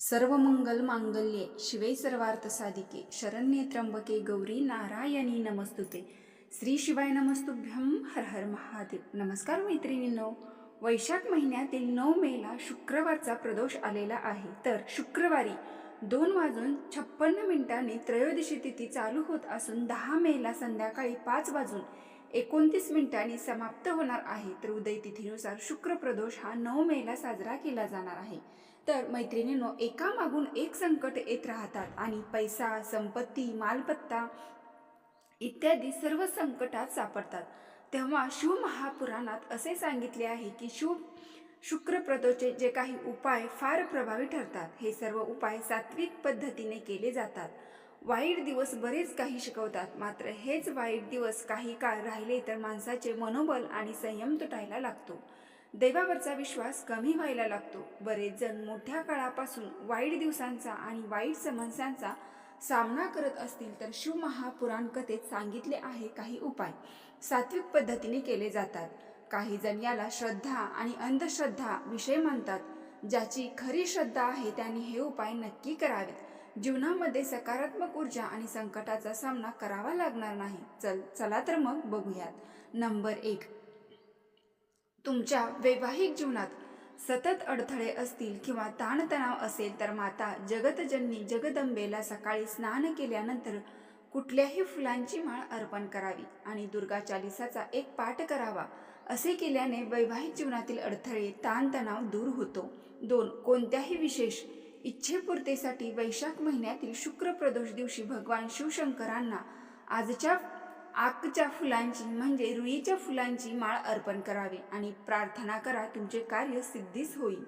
सर्व मंगल मांगल्ये शिवे सर्वार्थ साधिके शरण्ये त्र्यंबके गौरी नारायणी नमस्तुते. श्री शिवाय नमस्तुभ्यम हर हर महादेव. नमस्कार मैत्रिणींनो. वैशाख महिन्यातील नऊ मेला शुक्रवारचा प्रदोष आलेला आहे. तर शुक्रवारी दोन वाजून छप्पन्न मिनिटांनी त्रयोदशी तिथी चालू होत असून दहा मेला संध्याकाळी पाच वाजून एकोणतीस मिनिटांनी समाप्त होणार आहे तर उदय तिथीनुसार शुक्र प्रदोष हा नऊ मेला साजरा केला जाणार आहे. तर मैत्रिणींनो एकामागून एक संकट येत राहतात आणि पैसा संपत्ती मालपत्ता इत्यादी सर्व संकटात सापडतात. तेव्हा शिवमहापुराणात असे सांगितले आहे की शिव शुक्रप्रदोचे जे काही उपाय फार प्रभावी ठरतात. हे सर्व उपाय सात्विक पद्धतीने केले जातात. वाईट दिवस बरेच काही शिकवतात. मात्र हेच वाईट दिवस काही काळ राहिले तर माणसाचे मनोबल आणि संयम तुटायला लागतो. देवावरचा विश्वास कमी व्हायला लागतो. बरेच जण मोठ्या काळापासून वाईट दिवसांचा आणि वाईट समस्यांचा सामना करत असतील तर शिवमहापुराण कथेत सांगितले आहे काही उपाय. सात्विक पद्धतीने केले जातात. काही जण याला श्रद्धा आणि अंधश्रद्धा विषय मानतात. ज्याची खरी श्रद्धा आहे त्यांनी हे उपाय नक्की करावेत. जीवनामध्ये सकारात्मक ऊर्जा आणि संकटाचा सामना करावा लागणार नाही. चल चला तर मग बघूयात. नंबर एक. तुमच्या वैवाहिक जीवनात सतत अडथळे असतील किंवा ताणतणाव असेल तर माता जगतजननी जगदंबेला सकाळी स्नान केल्यानंतर कुठल्याही फुलांची माळ अर्पण करावी आणि दुर्गा चालिसाचा एक पाठ करावा. असे केल्याने वैवाहिक जीवनातील अडथळे ताणतणाव दूर होतो. दोन कोणत्याही विशेष इच्छेपूर्तीसाठी वैशाख महिन्यातील शुक्र प्रदोष दिवशी भगवान शिवशंकरांना आजच्या आकच्या फुलांची म्हणजे रुईच्या फुलांची माळ अर्पण करावी आणि प्रार्थना करा तुमचे कार्य सिद्धीस होईल.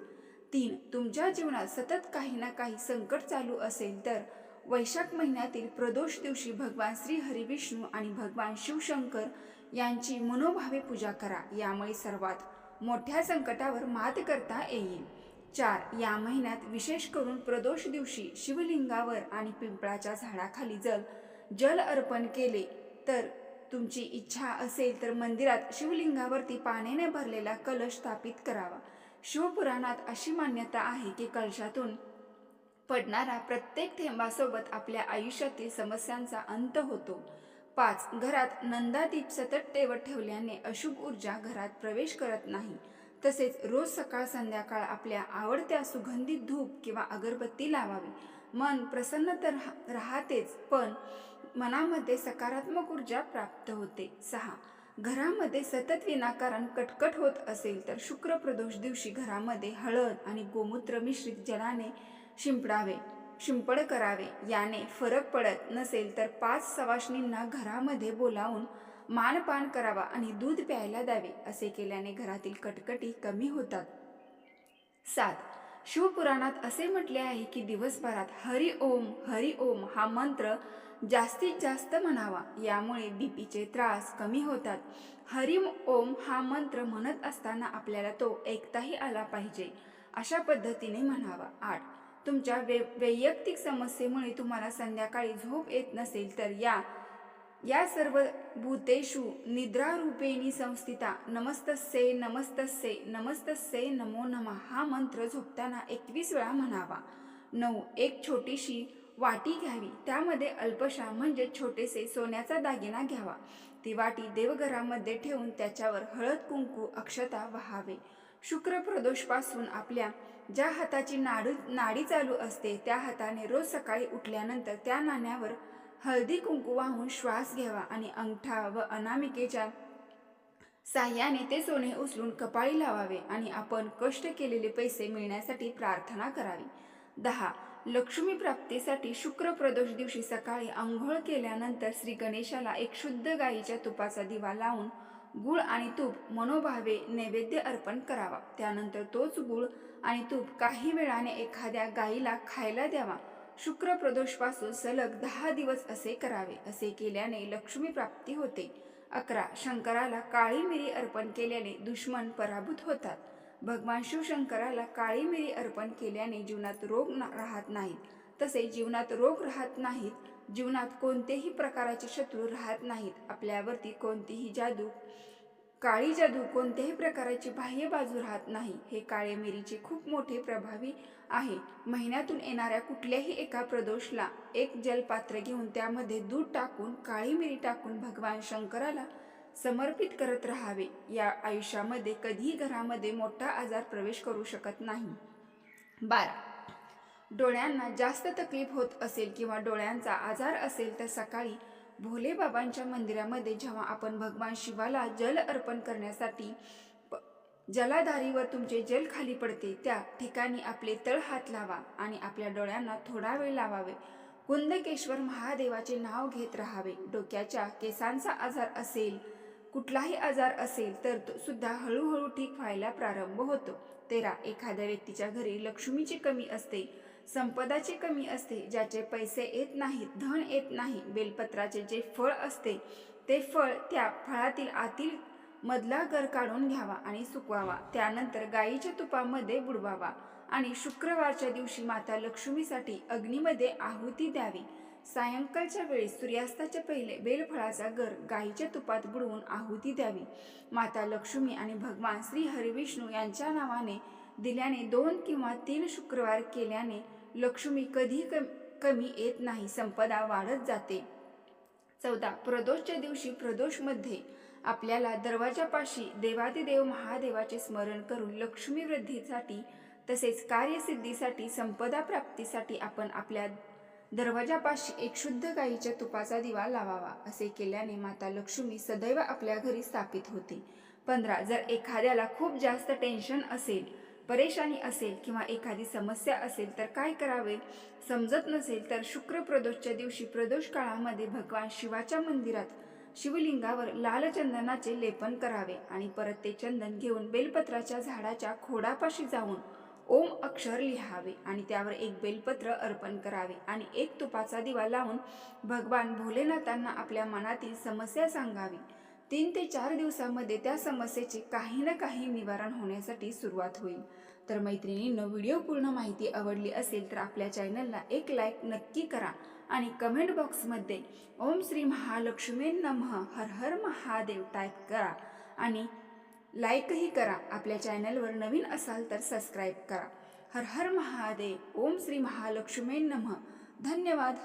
तीन तुमच्या जीवनात सतत काही ना काही संकट चालू असेल तर वैशाख महिन्यातील प्रदोष दिवशी भगवान श्री हरिविष्णू आणि भगवान शिवशंकर यांची मनोभावे पूजा करा. यामुळे सर्वात मोठ्या संकटावर मात करता येईल. चार या महिन्यात विशेष करून प्रदोष दिवशी शिवलिंगावर आणि पिंपळाच्या झाडाखाली जल जल अर्पण केले. तर तुमची इच्छा असेल तर मंदिरात शिवलिंगावरती पाण्याने भरलेला कलश स्थापित करावा. शिवपुराणात अशी मान्यता आहे की कलशातून पडणारा प्रत्येक थेंबासोबत आपल्या आयुष्यातील समस्यांचा अंत होतो. पाच घरात नंदादीप सतत तेवत ठेवल्याने अशुभ ऊर्जा घरात प्रवेश करत नाही. तसेच रोज सकाळ संध्याकाळ आपल्या आवडत्या सुगंधित धूप किंवा अगरबत्ती लावावी. मन प्रसन्न तर राहतेच पण मनामध्ये सकारात्मक ऊर्जा प्राप्त होते. सहा. घरामध्ये सतत विनाकारण कटकट होत असेल तर शुक्र प्रदोष दिवशी घरामध्ये हळद आणि गोमूत्र मिश्रित जलाने शिंपडावे शिंपड करावे. याने फरक पडत नसेल तर पाच सवाशणींना घरामध्ये बोलावून मानपान करावा आणि दूध प्यायला द्यावे असे केल्याने घरातील कटकटी कमी होतात. सात. शिवपुराणात असे म्हटले आहे की दिवसभरात हरि ओम हरि ओम हा मंत्र जास्तीत जास्त म्हणावा. यामुळे बीपीचे त्रास कमी होतात. हरि ओम हा मंत्र म्हणत असताना आपल्याला तो ऐकताही आला पाहिजे अशा पद्धतीने म्हणावा. आठ. तुमच्या वे वैयक्तिक समस्येमुळे तुम्हाला संध्याकाळी झोप येत नसेल तर या या सर्व भूतेषु निद्रारूपेणी संस्थिता नमस्तस्ये नमस्तस्ये नमस्तस्से नमो नमः हा मंत्र झोपताना एकवीस वेळा म्हणावा. नऊ एक छोटीशी वाटी घ्यावी. त्यामध्ये अल्पशा म्हणजे छोटेसे सोन्याचा दागिना घ्यावा. ती वाटी देवघरामध्ये ठेवून त्याच्यावर हळद कुंकू अक्षता वहावे. शुक्र प्रदोषपासून आपल्या ज्या हाताची नाडू नाडी चालू असते त्या हाताने रोज सकाळी उठल्यानंतर त्या नाण्यावर हळदी कुंकू वाहून श्वास घ्यावा आणि अंगठा व अनामिकेच्या साह्याने ते सोने उचलून कपाळी लावावे आणि आपण कष्ट केलेले पैसे मिळण्यासाठी प्रार्थना करावी. दहा. लक्ष्मी प्राप्तीसाठी शुक्र प्रदोष दिवशी सकाळी आंघोळ केल्यानंतर श्री गणेशाला एक शुद्ध गाईच्या तुपाचा दिवा लावून गुळ आणि तूप मनोभावे नैवेद्य अर्पण करावा. त्यानंतर तोच गुळ आणि तूप काही वेळाने एखाद्या गाईला खायला द्यावा. शुक्र प्रदोषपासून सलग दहा दिवस असे करावे असे केल्याने लक्ष्मी प्राप्ती होते. अकरा शंकराला काळी मिरी अर्पण केल्याने दुश्मन पराभूत होतात. भगवान शिवशंकराला काळी मिरी अर्पण केल्याने जीवनात रोग ना- राहत नाहीत. तसे जीवनात रोग राहत नाहीत. जीवनात कोणतेही प्रकारचे शत्रू राहत नाहीत. आपल्यावरती कोणतीही जादू काळी जादू कोणत्याही प्रकाराची बाह्य बाजू राहत नाही. हे काळे मिरीचे खूप मोठे प्रभावी आहे. महिन्यातून येणाऱ्या कुठल्याही एका प्रदोषला एक जलपात्र घेऊन त्यामध्ये दूध टाकून काळी मिरी टाकून भगवान शंकराला समर्पित करत राहावे. या आयुष्यामध्ये कधीही घरामध्ये मोठा आजार प्रवेश करू शकत नाही. बारा. डोळ्यांना जास्त तकलीफ होत असेल किंवा डोळ्यांचा आजार असेल तर सकाळी भोले बाबांच्या मंदिरामध्ये जेव्हा आपण भगवान शिवाला जल अर्पण करण्यासाठी प- जलाधारीवर तुमचे जल खाली पडते त्या ठिकाणी आपले तळ हात लावा आणि आपल्या डोळ्यांना थोडा वेळ लावावे. कुंदकेश्वर महादेवाचे नाव घेत राहावे. डोक्याच्या केसांचा आजार असेल कुठलाही आजार असेल तर तो सुद्धा हळूहळू ठीक व्हायला प्रारंभ होतो. तेरा एखाद्या व्यक्तीच्या घरी लक्ष्मीची कमी असते. संपदाची कमी असते ज्याचे पैसे येत नाहीत धन येत नाही बेलपत्राचे जे फळ असते ते फळ त्या फळातील आतील मधला गर काढून घ्यावा आणि सुकवावा. त्यानंतर गाईच्या तुपामध्ये बुडवावा आणि शुक्रवारच्या दिवशी माता लक्ष्मीसाठी अग्नीमध्ये आहुती द्यावी. सायंकाळच्या वेळी सूर्यास्ताच्या पहिले बेलफळाचा गर गाईच्या तुपात बुडवून आहुती द्यावी. माता लक्ष्मी आणि भगवान श्री हरिविष्णू यांच्या नावाने दिल्याने दोन किंवा तीन शुक्रवार केल्याने लक्ष्मी कधी कम कमी येत नाही संपदा वाढत जाते. चौदा. प्रदोषच्या दिवशी प्रदोषमध्ये आपल्याला दरवाजापाशी देवादिदेव महादेवाचे स्मरण करून लक्ष्मी वृद्धीसाठी तसेच कार्यसिद्धीसाठी संपदा प्राप्तीसाठी आपण आपल्या दरवाजापाशी एक शुद्ध गाईच्या तुपाचा दिवा लावावा असे केल्याने माता लक्ष्मी सदैव आपल्या घरी स्थापित होते. पंधरा. जर एखाद्याला खूप जास्त टेन्शन असेल परेशानी असेल किंवा एखादी समस्या असेल तर काय करावे? समजत नसेल तर शुक्र प्रदोषच्या दिवशी प्रदोष काळामध्ये भगवान शिवाच्या मंदिरात शिवलिंगावर लाल चंदनाचे लेपन करावे आणि परत ते चंदन घेऊन बेलपत्राच्या झाडाच्या खोडापाशी जाऊन ओम अक्षर लिहावे आणि त्यावर एक बेलपत्र अर्पण करावे आणि एक तुपाचा दिवा लावून भगवान भोलेनाथांना आपल्या मनातील समस्या सांगावी. तीन ते चार दिवसामध्ये त्या समस्येचे काही ना काही निवारण होण्यासाठी सुरुवात होईल. तर मैत्रिणींनो व्हिडिओ पूर्ण माहिती आवडली असेल तर आपल्या चॅनलला एक लाईक नक्की करा आणि कमेंट बॉक्समध्ये ओम श्री महालक्ष्मी नमः हर हर महादेव टाईप करा आणि लाईकही करा. आपल्या चॅनलवर नवीन असाल तर सबस्क्राईब करा. हर हर महादेव ओम श्री महालक्ष्मी नमः. धन्यवाद.